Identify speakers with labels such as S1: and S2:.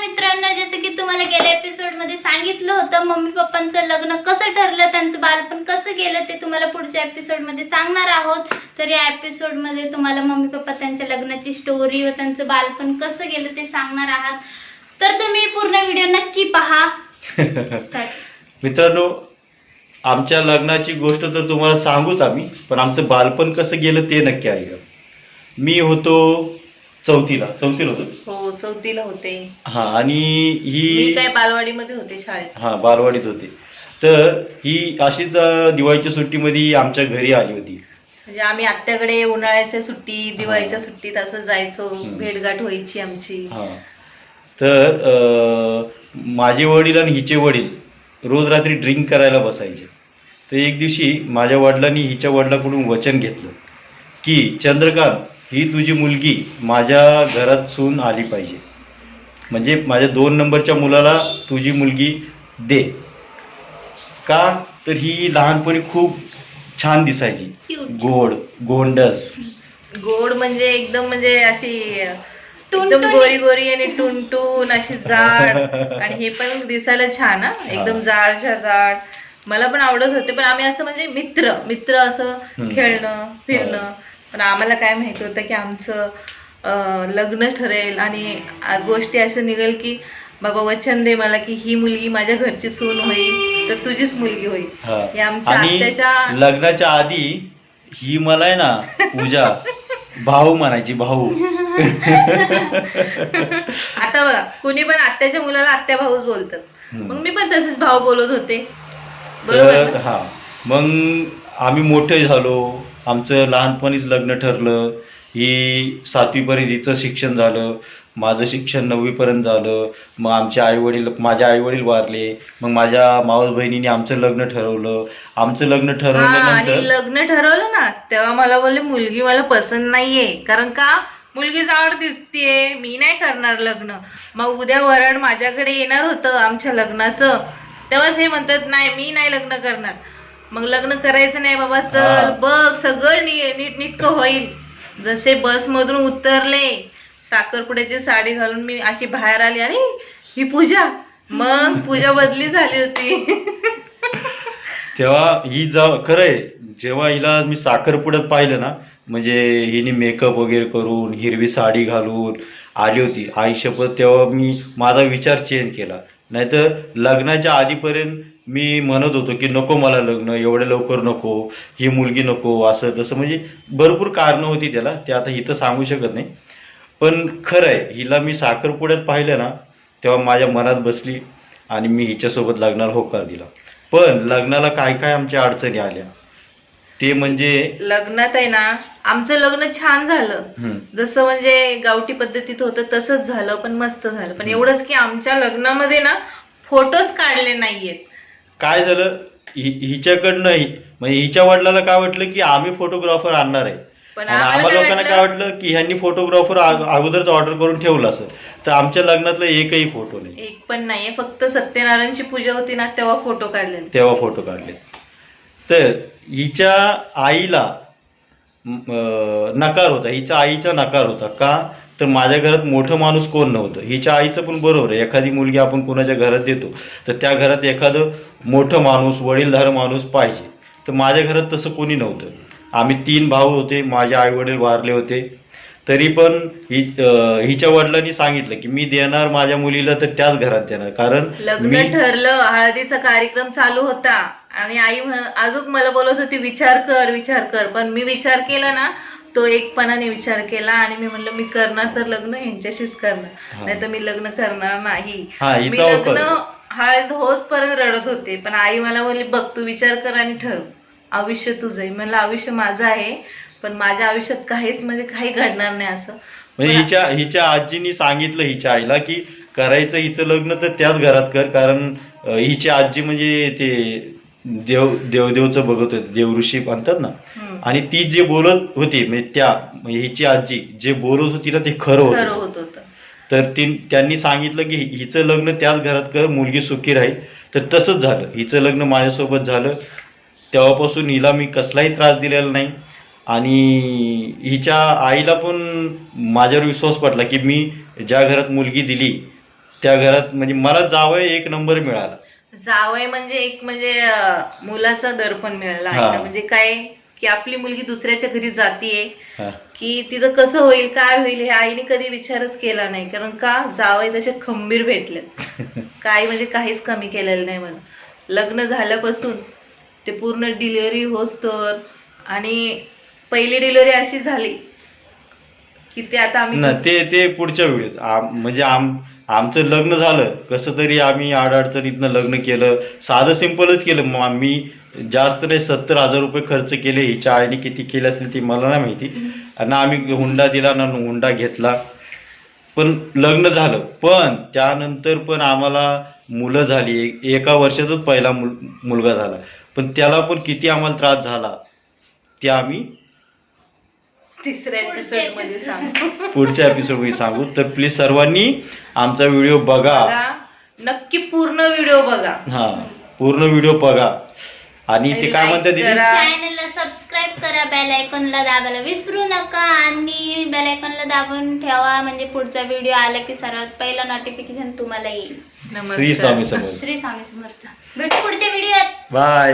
S1: मित्रांनो जसं की तुम्हाला गेल्या एपिसोडमध्ये सांगितलं होतं मम्मी पप्पांचं लग्न कसं ठरलं त्यांचं बालपण कसं गेलं ते तुम्हाला पुढच्या एपिसोडमध्ये सांगणार आहोत. तर या एपिसोडमध्ये तुम्हाला मम्मी पप्पा त्यांच्या लग्नाची स्टोरी व त्यांचं बालपण कसं गेलं ते सांगणार आहात. तर तुम्ही पूर्ण व्हिडिओ नक्की पहा.
S2: मित्रांनो आमच्या लग्नाची गोष्ट तर तुम्हाला सांगूच आम्ही पण आमचं बालपण कसं गेलं ते नक्की आहे मी होतो चौथीला चौथीला होतो.
S3: हो चौथीला होते.
S2: हा आणि
S3: मी
S2: ही
S3: काय बालवाडीमध्ये होते शाळेत.
S2: हा बालवाडीत होते. तर ही अशीच अं, दिवाळीच्या सुट्टीमध्ये आमच्या घरी आली होती.
S3: म्हणजे आम्ही आत्याकडे उन्हाळ्याच्या सुट्टी दिवाळीच्या. सुट्टीत असं जायचो
S2: हम्म.
S3: भेटगाठ व्हायची आमची.
S2: हा. तर अं, माझे वडील आणि हिचे वडील रोज रात्री ड्रिंक करायला बसायचे. तर एक दिवशी माझ्या वडिलांनी हिच्या वडिलाकडून वचन घेतलं की चंद्रकांत ही तुझी मुलगी माझ्या घरात सून आली पाहिजे म्हणजे माझ्या दोन नंबरच्या मुलाला तुझी मुलगी दे का तर ही लहानपणी खूप छान दिसायची. गोड गोंडस
S3: गोड म्हणजे एकदम म्हणजे अशी एकदम
S1: टुनटुनी.
S3: गोरी गोरी आणि टुनटून अशी जाड आणि हे पण दिसायला छान हा एकदम. जाडच्या जाड मला पण आवडत होते पण आम्ही असं म्हणजे मित्र मित्र असं. खेळणं फिरणं. पण आम्हाला काय माहिती होतं की आमचं लग्न ठरेल आणि गोष्टी असं निघेल की बाबा वचन दे मला की ही मुलगी माझ्या घरची सून होईल तर तुझीच मुलगी होईल
S2: हा.
S3: आमच्या आत्याच्या
S2: लग्नाच्या आधी ही मला आहे ना पूजा भाऊ म्हणायची भाऊ
S3: आता बघा कुणी पण आत्याच्या मुलाला आत्या भाऊच बोलतात. मग मी पण तसेच भाऊ बोलत होते बरोबर?
S2: हा मग आम्ही मोठे झालो आमचं लहानपणीच लग्न ठरलं. ही सातवीपर्यंत हिचं शिक्षण झालं. माझं शिक्षण नववीपर्यंत झालं. मग आमचे आईवडील माझे आईवडील वारले. मग माझ्या मावस बहिणीने आमचं लग्न ठरवलं. आमचं लग्न
S3: ठरवलं आणि
S2: ठरवल्यानंतर
S3: लग्न ठरवलं ना तेव्हा मला बोलले मुलगी मला पसंत नाहीये. कारण का? मुलगी जाड दिसतीये. मी नाही करणार लग्न. मग उद्या वरड माझ्याकडे येणार होतं आमच्या लग्नाचं. तेव्हाच हे म्हणतात नाही मी नाही लग्न करणार. मग लग्न करायचं नाही बाबा. चल बघ सगळं नी- नीटनीटकं होईल. जसे बसमधून उतरले साखरपुड्याची साडी घालून मी अशी बाहेर आली अरे ही पूजा. मग पूजा बदली झाली होती.
S2: तेव्हा ही जा खरंय जेव्हा हिला मी साखरपुड्यात पाहिलं ना म्हणजे हिने मेकअप वगैरे करून हिरवी साडी घालून आली होती. शपथ तेव्हा मी माझा विचार चेंज केला. नाहीतर लग्नाच्या आधीपर्यंत मी म्हणत होतो की नको मला लग्न एवढ्या लवकर नको ही मुलगी नको असं तसं. म्हणजे भरपूर कारणं होती त्याला ते आता इथं सांगू शकत नाही. पण खरं आहे हिला मी साखरपुड्यात पाहिलं ना तेव्हा माझ्या मनात बसली आणि मी हिच्यासोबत लग्नाला होकार दिला. पण लग्नाला काय काय आमच्या अडचणी आल्या? ते म्हणजे
S3: लग्नात आहे ना आमचं लग्न छान झालं. जसं म्हणजे गावठी पद्धतीत होतं तसंच झालं पण मस्त झालं. पण एवढंच की आमच्या लग्नामध्ये ना फोटोज काढले नाहीयेत.
S2: काय झालं? हि- हिच्याकडनं हि- म्हणजे हिच्या वडिलाला काय वाटलं की आम्ही फोटोग्राफर आणणार आहे.
S3: पण
S2: आणि
S3: आम्हाला
S2: आम्हाला
S3: काय
S2: लोकांना काय
S3: वाटलं?
S2: वाटलं की ह्यांनी फोटोग्राफर अगोदरच ऑर्डर करून ठेवलं असेल तर आमच्या लग्नातला एकही फोटो नाही.
S3: एक पण नाहीये. फक्त सत्यनारायणची पूजा होती ना तेव्हा फोटो काढलेले.
S2: तेव्हा फोटो काढले. तर हिच्या आईला म, अं, नकार होता. हिच्या आईचा नकार होता. का? तर माझ्या घरात मोठं माणूस कोण नव्हतं? हिच्या आईचं पण बरोबर आहे. एखादी मुलगी आपण कोणाच्या घरात देतो तर त्या घरात एखादं मोठं माणूस वडीलधार माणूस पाहिजे. तर माझ्या घरात तसं कोणी नव्हतं. आम्ही तीन भाऊ होते माझे आई वडील वारले होते. तरी पण ही हिच्या वडिलांनी सांगितलं की मी देणार माझ्या मुलीला तर त्याच घरात देणार. कारण
S3: लग्न ठरलं हळदीचा कार्यक्रम चालू होता. आणि आई अजून मला बोलत होती विचार कर विचार कर. पण मी विचार केला ना तो एकपणाने विचार केला आणि मी म्हणलं मी करणार तर लग्न यांच्याशीच करणार. नाही तर मी लग्न करणार नाही.
S2: हा,
S3: मी लग्न. हळद होस पर्यंत रडत होते पण आई मला बोलली बघ तू विचार कर आणि ठरव. आयुष्य तुझं आहे. म्हणलं आयुष्य माझं आहे पण माझ्या आयुष्यात काहीच म्हणजे काही घडणार नाही असं.
S2: म्हणजे हिच्या हिच्या आजीनी सांगितलं हिच्या आईला की करायचं हिचं लग्न तर त्याच घरात कर कारण हिची आजी म्हणजे ते देव देवदेवचं बघत होते. देवऋषी म्हणतात ना. आणि ती जे बोलत होती म्हणजे त्या म्हणजे हिची आजी जे बोलत होती ना ते खरं होतं. तर ती त्यांनी सांगितलं की हिचं लग्न त्याच घरात कर मुलगी सुखी राहील. तर तसंच झालं. हिचं लग्न माझ्यासोबत झालं. तेव्हापासून हिला मी कसलाही त्रास दिलेला नाही. आणि हिच्या आईला पण माझ्यावर विश्वास पटला की मी ज्या घरात मुलगी दिली त्या घरात म्हणजे मला जावं एक नंबर मिळाला.
S3: जावय म्हणजे एक म्हणजे अं, मुलाचा दर्पण मिळाला
S2: हा.
S3: आईला. म्हणजे काय की आपली मुलगी दुसऱ्याच्या घरी जातीये
S2: हा.
S3: की तिथं कसं होईल काय होईल हे आईने कधी विचारच केला नाही कारण का जावई तसे खंबीर भेटले काय म्हणजे काहीच कमी केलेलं नाही मला लग्न झाल्यापासून ते पूर्ण डिलिव्हरी होस्तर आणि पहिली डिलिव्हरी अशी झाली की ते आता आम्ही
S2: ना ते ते पुढच्या व्हिडिओत म्हणजे आम आमचं लग्न झालं. कसं तरी आम्ही अडचणीतनं लग्न केलं. साधं सिंपलच केलं. मग आम्ही जास्त नाही सत्तर हजार रुपये खर्च केले. हिच्या आईने किती केले असतील ती मला नाही माहिती. आणि आम्ही हुंडा दिला ना हुंडा घेतला. पण लग्न झालं. पण त्यानंतर पण आम्हाला मुलं झाली. एक- एका वर्षातच पहिला मुल मुलगा झाला. पण त्याला पण किती आम्हाला त्रास झाला ते आम्ही
S3: तिसऱ्या
S1: पुढच्या एपिसोडमध्ये.
S3: सांगू.
S2: पुढच्या एपिसोडमध्ये सांगू. तर प्लीज सर्वांनी आमचा व्हिडिओ बघा.
S3: बघा. नक्की पूर्ण व्हिडिओ बघा.
S2: हा पूर्ण व्हिडिओ बघा. आणि ते काय म्हणतात दीदी?
S3: करा.
S1: चॅनलला सबस्क्राईब करा बेल आयकॉनला दाबायला विसरू नका. आणि बेल आयकॉनला दाबून ठेवा. म्हणजे पुढचा व्हिडिओ आला की सर्वात पहिला नोटिफिकेशन तुम्हाला येईल.
S2: श्री स्वामी समर्थ.
S1: श्री स्वामी समर्थ. भेटू पुढच्या व्हिडिओत
S2: बाय.